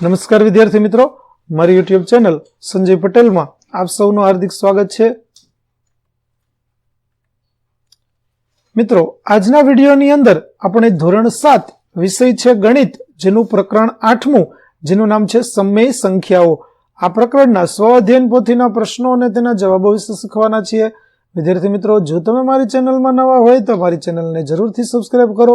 નમસ્કાર વિદ્યાર્થી મિત્રો, મારી યુટ્યુબ ચેનલ સંજય પટેલમાં આપ સૌનું હાર્દિક સ્વાગત છે. મિત્રો, આજના વિડીયોની અંદર આપણે ધોરણ સાત વિષય છે ગણિત, જેનું પ્રકરણ આઠમું, જેનું નામ છે સમય સંખ્યાઓ. આ પ્રકરણના સ્વ અધ્યયન પોથીના પ્રશ્નો અને તેના જવાબો વિશે શીખવાના છીએ. વિદ્યાર્થી મિત્રો, જો તમે મારી ચેનલમાં નવા હોય તો મારી ચેનલને જરૂરથી સબસ્ક્રાઇબ કરો.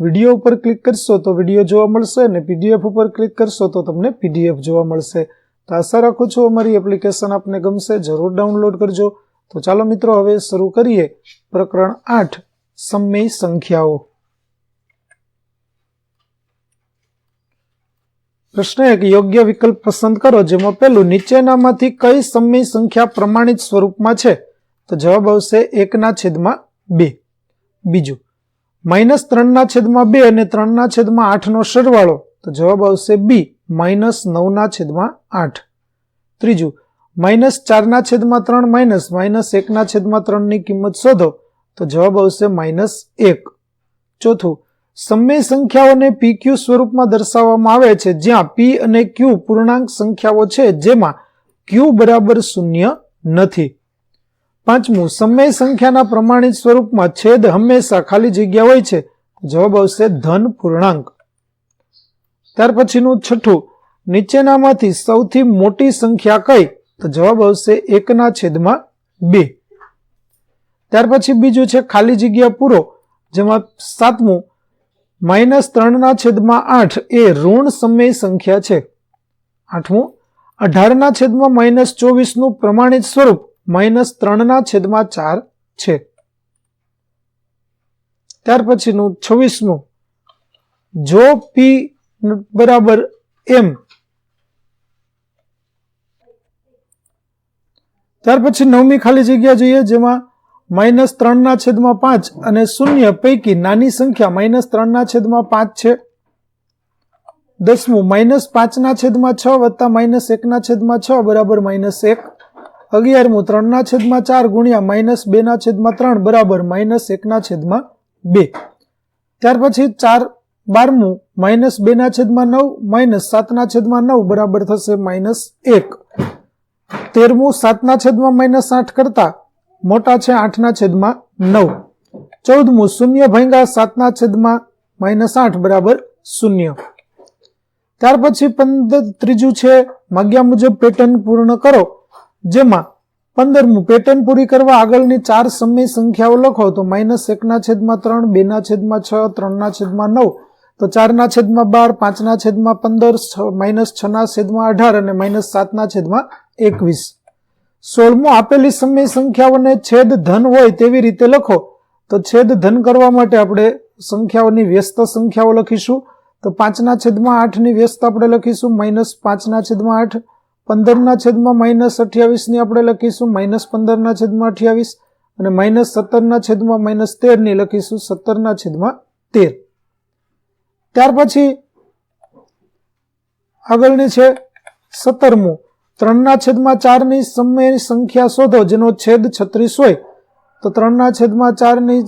વીડિયો ઉપર ક્લિક કરશો તો વીડિયો જોવા મળશે અને પીડીએફ ઉપર ક્લિક કરશો તો તમને પીડીએફ જોવા મળશે. તો આશા રાખું છું અમારી એપ્લિકેશન આપને ગમશે, જરૂર ડાઉનલોડ કરજો. તો ચાલો મિત્રો, હવે શરૂ કરીએ પ્રકરણ આઠ, સમય સંખ્યાઓ. પ્રશ્ન એક, યોગ્ય વિકલ્પ પસંદ કરો, જેમાં પેલું નીચેનામાંથી કઈ સમય સંખ્યા પ્રમાણિત સ્વરૂપમાં છે? તો જવાબ આવશે એકના છેદમાં બે. બીજું માઇનસ ત્રણના છેદમાં બે અને ત્રણના છેદમાં આઠનો સરવાળો. તો જવાબ આવશે બી, માઇનસ નવના છેદમાં આઠ. ત્રીજું, માઇનસ ચારના છેદમાં ત્રણ માઇનસ માઇનસ એકના છેદમાં ત્રણની કિંમત શોધો. તો જવાબ આવશે માઇનસ એક. ચોથું, સમય સંખ્યાઓને પી ક્યુ સ્વરૂપમાં દર્શાવવામાં આવે છે, જ્યાં પી અને ક્યુ પૂર્ણાંક સંખ્યાઓ છે, જેમાં ક્યુ બરાબર શૂન્ય નથી. પાંચમું, સમય સંખ્યાના પ્રમાણિત સ્વરૂપમાં છેદ હંમેશા ખાલી જગ્યા હોય છે. જવાબ આવશે ધન પૂર્ણાંક. ત્યાર પછીનું છઠ્ઠું, નીચેનામાંથી સૌથી મોટી સંખ્યા કઈ? તો જવાબ આવશે એકના છેદમાં બે. ત્યાર પછી બીજું છે ખાલી જગ્યા પૂરો, જેમાં સાતમું, માઇનસ ત્રણના છેદમાં આઠ એ ઋણ સમય સંખ્યા છે. આઠમું, અઢારના છેદમાં માઇનસ ચોવીસનું પ્રમાણિત સ્વરૂપ માઇનસ ત્રણના છેદમાં ચાર છે. ત્યાર પછીનું છવ્વીસમું જો પી બરાબર એમ ત્યાર પછી નવમી ખાલી જગ્યા જોઈએ, જેમાં માઇનસ ત્રણના છેદમાં પાંચ અને શૂન્ય પૈકી નાની સંખ્યા માઇનસ ત્રણના છેદમાં પાંચ છે. દસમું, માઇનસ પાંચના છેદમાં છ વત્તા માઇનસ એકના છેદમાં છ બરાબર માઇનસ એક. અગિયારમું ત્રણના છેદમાં ચાર ગુણ્યા માઇનસ બેના છેદમાં ત્રણ બરાબર માઇનસ એકના છેદમાં બે. ત્યાર પછી ચાર બારમું માઇનસ બેના છેદમાં નવ, માઇનસ સાતના છેદમાં નવ બરાબર થશે માઇનસ એક. તેરમું સાતના છેદમાં માઇનસ આઠ કરતા મોટા છે આઠના છેદમાં નવ. ચૌદમું શૂન્ય ભાંગા સાતના છેદમાં માઇનસ આઠ બરાબર શૂન્ય. ત્યાર પછી પંદર ત્રીજું છે, માગ્યા મુજબ પેટર્ન પૂર્ણ કરો. જેમાં પંદરમું, પેટર્ન પૂરી કરવા આગળની ચાર સમય સંખ્યાઓ લખો તો માઇનસ એકના છેદમાં ત્રણ, બેના છેદમાં છ, ત્રણના છેદમાં નવ, તો ચારના છેદમાં બાર, પાંચના છેદમાં પંદર માઇનસ છના છેદમાં અઢાર અને માઇનસ સાતના છેદમાં એકવીસ. સોળમું, આપેલી સમય સંખ્યાઓને છેદ ધન હોય તેવી રીતે લખો તો છેદ ધન કરવા માટે આપણે સંખ્યાઓની વ્યસ્ત સંખ્યાઓ લખીશું. તો પાંચના છેદમાં આઠની વ્યસ્ત આપણે લખીશું, માઇનસ પાંચના છેદમાં આઠ પંદરના છેદમાં માઇનસ અઠ્યાવીસની આપણે લખીશું, માઇનસ પંદરના છેદમાં અઠ્યાવીસ અને માઇનસ સત્તરના છેદમાં માઇનસ તેરની લખીશું, સત્તરના છેદમાં તેર. ત્યાર પછી આગળની છે સત્તરમું. ત્રણના છેદમાં ચારની સમયની સંખ્યા શોધો, જેનો છેદ છત્રીસ હોય. તો ત્રણના છેદમાં ચારની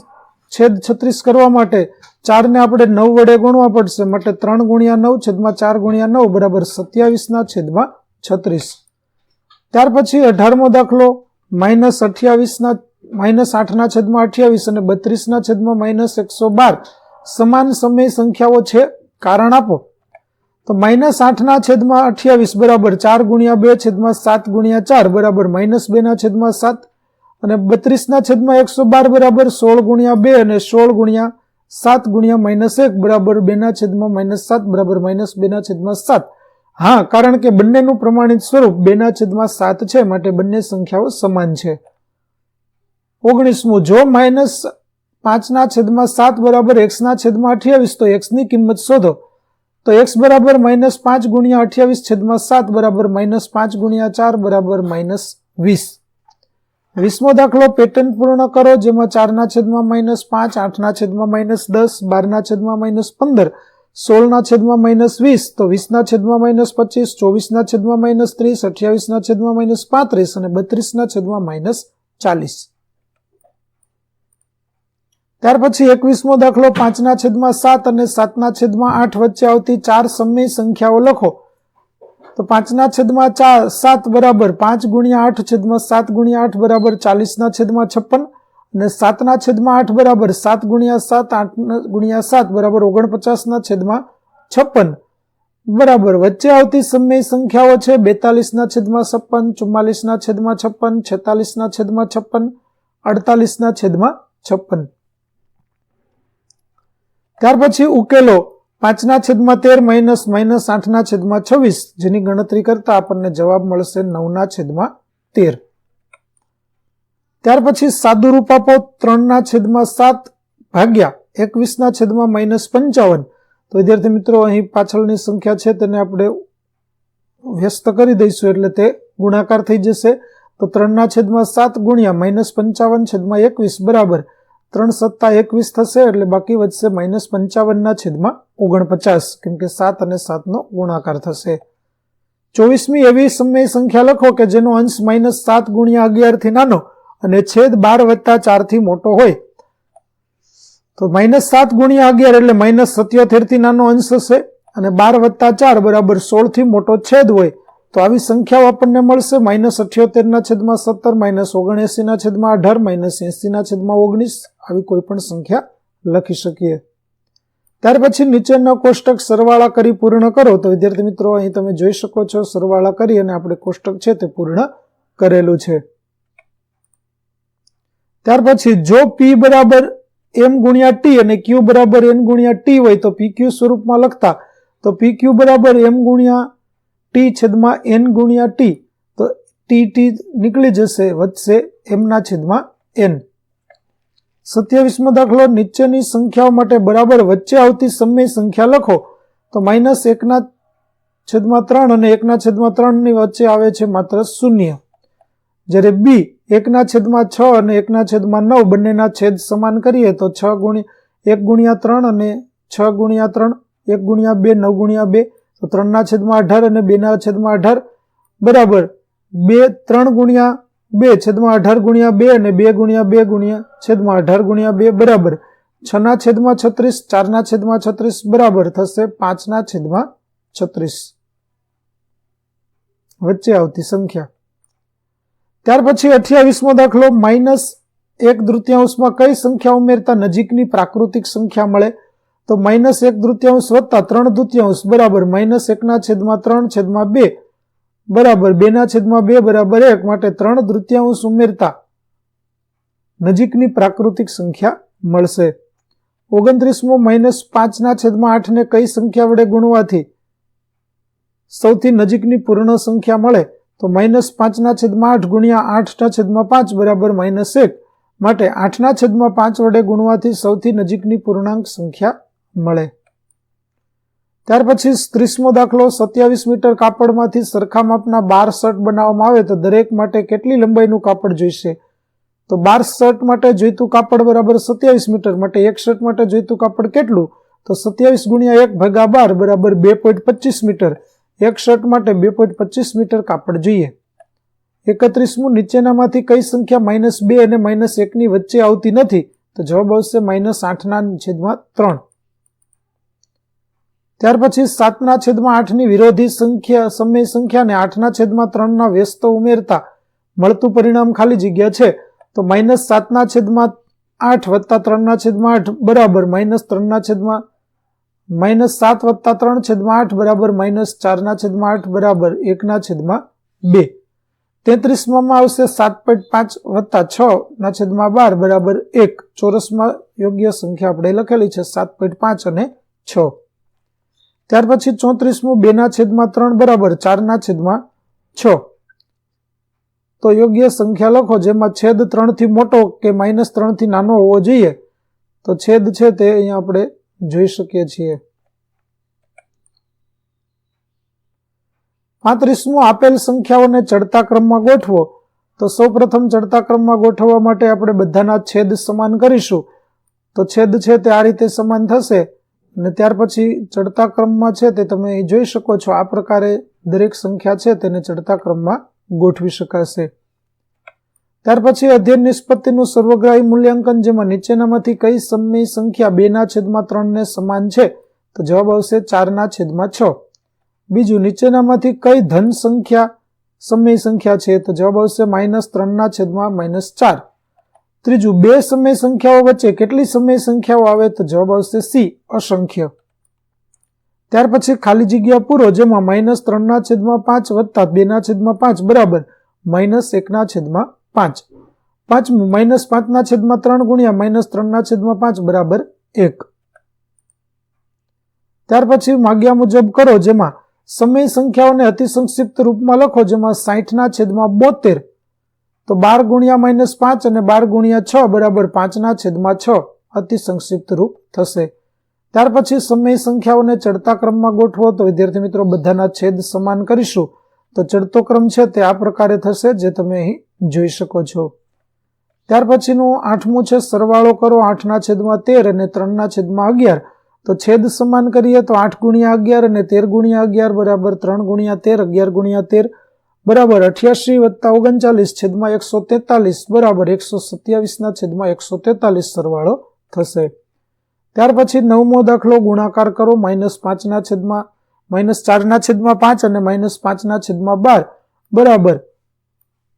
છેદ છત્રીસ કરવા માટે ચારને આપણે નવ વડે ગુણવા પડશે. માટે ત્રણ ગુણ્યા નવ છેદમાં ચાર ગુણ્યા નવ બરાબર સત્યાવીસના છેદમાં છત્રીસ. ત્યાર પછી અઢારમો દાખલો, માઇનસ અઠ્યાવીસના, માઇનસ આઠના છેદમાં અઠ્યાવીસ અને બત્રીસના છેદમાં માઇનસ એકસો બાર. સમાન સમય સંખ્યાઓ છે, કારણ આપો. તો માઇનસ આઠના છેદમાં અઠ્યાવીસ બરાબર ચાર ગુણ્યા બે છેદમાં સાત ગુણ્યા ચાર બરાબર માઇનસ બેના છેદમાં સાત અને બત્રીસના છેદમાં એકસો બાર બરાબર સોળ ગુણ્યા બે અને સોળ ગુણ્યા સાત ગુણ્યા માઇનસ એક બરાબર બેના છેદમાં માઇનસ સાત બરાબર માઇનસ બેના છેદમાં સાત. હા, કારણ કે બંનેનું પ્રમાણિત સ્વરૂપ બેના છેદમાં સાત છે, માટે બંને સંખ્યાઓ સમાન છે. ઓગણીસમું, જો માઇનસ પાંચના છેદમાં સાત બરાબર એક્સના છેદમાં અઠ્યાવીસ, તો એક્સની કિંમત શોધો. તો એક્સ બરાબર માઇનસ પાંચ ગુણ્યા અઠ્યાવીસ છેદમાં સાત બરાબર માઇનસ પાંચ ગુણ્યા ચાર બરાબર માઇનસ વીસ. વીસમો દાખલો પેટર્ન પૂર્ણ કરો, જેમાં ચારના છેદમાં માઇનસ પાંચ, આઠના છેદમાં માઇનસ દસ, બારના છેદમાં માઇનસ પંદર સોળના છેદમાં માઇનસ વીસ, તો વીસના છેદમાં માઇનસ પચીસ, ચોવીસના છેદમાં માઇનસ ત્રીસ, અઠ્યાવીસના છેદમાં માઇનસ પાંત્રીસ અને બત્રીસના છેદમાં માઇનસ ચાલીસ. ત્યાર પછી એકવીસમો દાખલો પાંચના છેદમાં સાત અને સાતના છેદમાં આઠ વચ્ચે આવતી ચાર સમય સંખ્યાઓ લખો. તો પાંચના છેદમાં ચાર સાત બરાબર પાંચ ગુણ્યા આઠ છેદમાં સાત ગુણ્યા આઠ બરાબર ચાલીસના છેદમાં છપ્પન અને સાતના છેદમાં આઠ બરાબર, સાત ગુણ્યા સાત આઠ ગુણ્યા સાત બરાબર, ઓગણપચાસના છેદમાં છપ્પન બરાબર. વચ્ચે આવતી સમય સંખ્યાઓ છે બેતાલીસના છેદમાં છપ્પન, ચુમ્માલીસના છેદમાં છપ્પન, છેતાલીસના છેદમાં છપ્પન, અડતાલીસના છેદમાં છપ્પન. ત્યાર પછી ઉકેલો પાંચના છેદમાં તેર, માઇનસ માઇનસ આઠના છેદમાં છવ્વીસ, જેની ગણતરી કરતા આપણને જવાબ મળશે નવના છેદમાં તેર. ત્યાર પછી સાદુરૂપ આપો ત્રણના છેદમાં સાત ભાગ્યા એકવીસના છેદમાં માઇનસ પંચાવન. તો વિદ્યાર્થી મિત્રો, અહીં પાછળની સંખ્યા છે, તેને આપણે વ્યસ્ત કરી દઈશું એટલે તે ગુણાકાર થઈ જશે. તો ત્રણના છેદમાં સાત ગુણ્યા માઇનસ પંચાવન છેદમાં એકવીસ, બરાબર. ત્રણ સત્તા એકવીસ થશે એટલે બાકી વધશે માઇનસ પંચાવનના છેદમાં ઓગણપચાસ, કેમ કે સાત અને સાતનો ગુણાકાર થશે. ચોવીસમી એવી સમય સંખ્યા લખો કે જેનો અંશ માઇનસ સાત ગુણ્યા અગિયારથી નાનો અને છેદ બાર વત્તા ચારથી મોટો હોય. તો માઇનસ સાત ગુણ્યા અગિયાર એટલે માઇનસ સત્યોતેરથી નાનો અંશ હશે અને બાર વત્તા ચાર બરાબર સોળથી મોટો છેદ હોય તો આવી સંખ્યાઓ આપણને મળશે. માઇનસ અઠ્યોતેરના છેદમાં સત્તર, માઇનસ ઓગણએંસીના છેદમાં અઢાર, માઇનસ એંસીના છેદમાં ઓગણીસ આવી કોઈ પણ સંખ્યા લખી શકીએ. ત્યાર પછી નીચેનો કોષ્ટક સરવાળા કરી પૂર્ણ કરો. તો વિદ્યાર્થી મિત્રો, અહીં તમે જોઈ શકો છો સરવાળા કરી અને આપણે કોષ્ટક છે તે પૂર્ણ કરેલું છે. ત્યાર પછી જો પી બરાબર એમ ગુણ્યા ટી અને ક્યુ બરાબર એન ગુણ્યા ટી હોય તો પી ક્યુ સ્વરૂપમાં લખતા, તો પી ક્યુ બરાબર એમ ગુણ્યા ટી છેદમાં એન ગુણ્યા ટી તો ટી ટી નીકળી જશે, વધશે એમના છેદમાં એન સત્યાવીસમો દાખલો, નીચેની સંખ્યાઓ માટે બરાબર વચ્ચે આવતી સમય સંખ્યા લખો, તો માઇનસ એકના છેદમાં ત્રણ અને એકના છેદમાં ત્રણની વચ્ચે આવે છે માત્ર શૂન્ય. જ્યારે બી એકના છેદમાં છ અને એકના છેદમાં નવ, બંનેના છેદ સમાન કરીએ તો છ ગુણ્યા એક ગુણ્યા ત્રણ અને છ ગુણ્યા ત્રણ, એક ગુણ્યા બે, નવ ગુણ્યા બે. તો ત્રણના છેદમાં અઢાર અને બેના છેદમાં અઢાર. બરાબર. બે ત્રણ ગુણ્યા બે, છેદમાં અઢાર ગુણ્યા બે અને બે ગુણ્યા બે ગુણ્યા છેદમાં અઢાર ગુણ્યા બે. બરાબર. છના છેદમાં છત્રીસ, ચારના છેદમાં છત્રીસ. બરાબર. થશે પાંચના છેદમાં છત્રીસ. વચ્ચે આવતી સંખ્યા. ત્યાર પછી અઠ્યાવીસમો દાખલો માઇનસ એક તૃતીયાંશમાં કઈ સંખ્યા ઉમેરતા નજીકની પ્રાકૃતિક સંખ્યા મળે? તો માઇનસ એક તૃતીયાંશ વત્તા ત્રણ તૃતીયાંશ બરાબર માઇનસ એકના છેદમાં ત્રણ છેદમાં બે બરાબર બેના છેદમાં બે બરાબર એક માટે ત્રણ તૃતીયાંશ ઉમેરતા નજીકની પ્રાકૃતિક સંખ્યા મળશે. ઓગણત્રીસમો માઇનસ પાંચના છેદમાં આઠને કઈ સંખ્યા વડે ગુણવાથી? સૌથી નજીકની પૂર્ણ સંખ્યા મળે તો માઇનસ પાંચના છેદમાં આઠ ગુણ્યા આઠના છેદમાં પાંચ બરાબર માઇનસ એક. માટે આઠના છેદમાં પાંચ વડે ગુણવાથી સૌથી નજીકની પૂર્ણાંક સંખ્યા મળે. ત્યાર પછી ત્રીસમો દાખલો, સત્યાવીસ મીટર કાપડમાંથી સરખા માપના બાર શર્ટ બનાવવામાં આવે તો દરેક માટે કેટલી લંબાઈનું કાપડ જોઈશે? તો બાર શર્ટ માટે જોઈતું કાપડ બરાબર સત્યાવીસ મીટર, માટે એક શર્ટ માટે જોઈતું કાપડ કેટલું? તો સત્યાવીસ ગુણ્યા એક ભાગા બાર બરાબર બે પોઈન્ટ પચીસ મીટર. એક શર્ટ માટે બે પોઈન્ટ પચીસ મીટર કાપડ જોઈએ. એકત્રીસમું, નીચેનામાંથી કઈ સંખ્યા માઇનસ બે અને માઇનસ એકની વચ્ચે આવતી નથી? તો જવાબ આવશે માઇનસ આઠના છેદમાં ત્રણ. ત્યાર પછી સાતના છેદમાં આઠની વિરોધી સંખ્યા, સમય સંખ્યા અને આઠના છેદમાં ત્રણના વ્યસ્ત ઉમેરતા મળતું પરિણામ ખાલી જગ્યા છે. તો માઇનસ સાતના છેદમાં આઠ વત્તા ત્રણના છેદમાં આઠ બરાબર માઇનસ ત્રણના છેદમાં માઇનસ સાત વત્તા ત્રણ છેદમાં આઠ બરાબર માઇનસ ચારના છેદમાં આઠ બરાબર એકના છેદમાં બે. તેત્રીસમાં આવશે સાત પોઈન્ટ પાંચ વત્તા છ ના છેદમાં બાર બરાબર એક. ચોરસમાં યોગ્ય સંખ્યા આપણે લખેલી છે સાત પોઈન્ટ પાંચ અને છ. ત્યાર પછી ચોત્રીસમું બેના છેદમાં ત્રણ બરાબર ચારના છેદમાં છ. તો યોગ્ય સંખ્યા લખો જેમાં છેદ ત્રણથી મોટો કે માઇનસ ત્રણથી નાનો હોવો જોઈએ. તો છેદ છે તે અહીંયા આપણે જોઈ શકીએ છીએ. પાંત્રીસમો, આપેલ સંખ્યાઓને ચડતા ક્રમમાં ગોઠવો. તો સૌપ્રથમ ચડતા ક્રમમાં ગોઠવવા માટે આપણે બધાના છેદ સમાન કરીશું. તો છેદ છે તે આ રીતે સમાન થશે. અને ત્યાર પછી ચડતા ક્રમમાં છે તે તમે જોઈ શકો છો. આ પ્રકારે દરેક સંખ્યા છે તેને ચડતા ક્રમમાં ગોઠવી શકાશે. ત્યાર પછી અધ્યયન નિષ્પત્તિનું સર્વગ્રાહી મૂલ્યાંકન, જેમાં નીચેનામાંથી કઈ સમય સંખ્યા બેના છેદમાં ત્રણને સમાન છે? તો જવાબ આવશે ચારના છેદમાં છ. બીજું, નીચેનામાંથી કઈ ધન સંખ્યા સમય સંખ્યા છે? તો જવાબ આવશે માઇનસ ત્રણના છેદમાં માઇનસ ચાર. ત્રીજું, બે સમય સંખ્યાઓ વચ્ચે કેટલી સમય સંખ્યાઓ આવે? તો જવાબ આવશે સી, અસંખ્ય. ત્યાર પછી ખાલી જગ્યા પૂરો, જેમાં માઇનસ ત્રણના છેદમાં પાંચ વત્તા બેના છેદમાં પાંચ બરાબર માઇનસ એકના છેદમાં પાંચ. પાંચમું માઇનસ પાંચના છેદમાં ત્રણ ગુણ્યા માઇનસ ત્રણના છેદમાં પાંચ બરાબર એક. ત્યાર પછી માગ્યા મુજબ કરો જેમાં સમય સંખ્યાઓને અતિ સંક્ષિપ્ત રૂપમાં લખો જેમાં સાહીઠના છેદમાં બોતેર. તો બાર ગુણ્યા માઇનસ પાંચ અને બાર ગુણ્યા છ બરાબર પાંચના છેદમાં છ અતિ સંક્ષિપ્ત રૂપ થશે. ત્યાર પછી સમય સંખ્યાઓને ચડતા ક્રમમાં ગોઠવો. તો વિદ્યાર્થી મિત્રો, બધાના છેદ સમાન કરીશું. તો ચડતો ક્રમ છે તે આ પ્રકારે થશે જે તમે અહીં જોઈ શકો છો. ત્યાર પછીનું આઠમું છે, સરવાળો કરો આઠના છેદમાં તેર અને ત્રણના છેદમાં અગિયાર. તો છેદ સમાન કરીએ તો આઠ ગુણ્યા અગિયાર અને તેર ગુણ્યા અગિયાર બરાબર ત્રણ ગુણ્યા તેર, અગિયાર ગુણ્યા તેર બરાબર અઠ્યાસી વત્તા ઓગણચાલીસ છેદમાં એકસો તેતાલીસ બરાબર એકસો સત્યાવીસના છેદમાં એકસો તેતાલીસ સરવાળો થશે. ત્યાર પછી નવમો દાખલો ગુણાકાર કરો, માઇનસ પાંચના છેદમાં, માઇનસ ચારના છેદમાં પાંચ અને માઇનસ પાંચના છેદમાં બાર બરાબર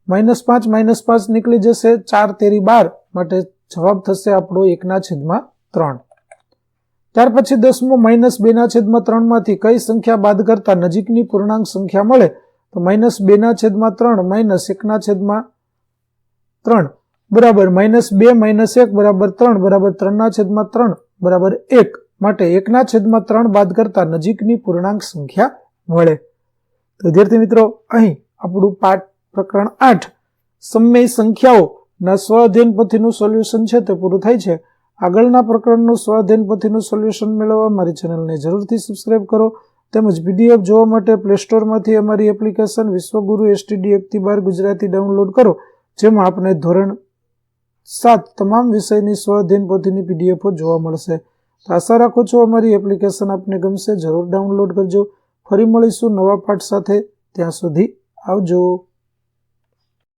માઇનસ પાંચ માઇનસ પાંચ નીકળી જશે ચાર, તેરી બાર માટે જવાબ થશે આપણો એકના છેદમાં ત્રણ. ત્યાર પછી દસમો માઇનસ બેના છેદમાં ત્રણમાંથી કઈ સંખ્યા બાદ કરતા નજીકની પૂર્ણાંક સંખ્યા મળે? તો માઇનસ બેના છેદમાં ત્રણ માઇનસ એકના છેદમાં ત્રણ. બરાબર માઇનસ બે માઇનસ એક, બરાબર ત્રણ, બરાબર ત્રણના છેદમાં ત્રણ, બરાબર એક. માટે એકના છેદમાં ત્રણ બાદ કરતા નજીકની પૂર્ણાંક સંખ્યા મળે. તો વિદ્યાર્થી મિત્રો, અહીં આપણું પાઠ પ્રકરણ આઠ. સમય સંખ્યાઓના સ્વ અધ્યયન પોથીનું સોલ્યુશન છે તે પૂરું થાય છે. આગળના પ્રકરણનું સ્વાધ્યન પથીનું સોલ્યુશન મેળવવા મારી ચેનલને જરૂરથી સબસ્ક્રાઇબ કરો. તેમજ પીડીએફ જોવા માટે પ્લે સ્ટોરમાંથી અમારી એપ્લિકેશન વિશ્વગુરુ એસટીડી એકથી બાર ગુજરાતી ડાઉનલોડ કરો. જેમાં આપણે ધોરણ સાત તમામ વિષયની સ્વ પોથીની પીડીએફો જોવા મળશે. આશા રાખું છું અમારી એપ્લિકેશન આપને ગમશે. જરૂર ડાઉનલોડ કરજો. ફરી મળીશું નવા પાઠ સાથે. ત્યાં સુધી આવજો.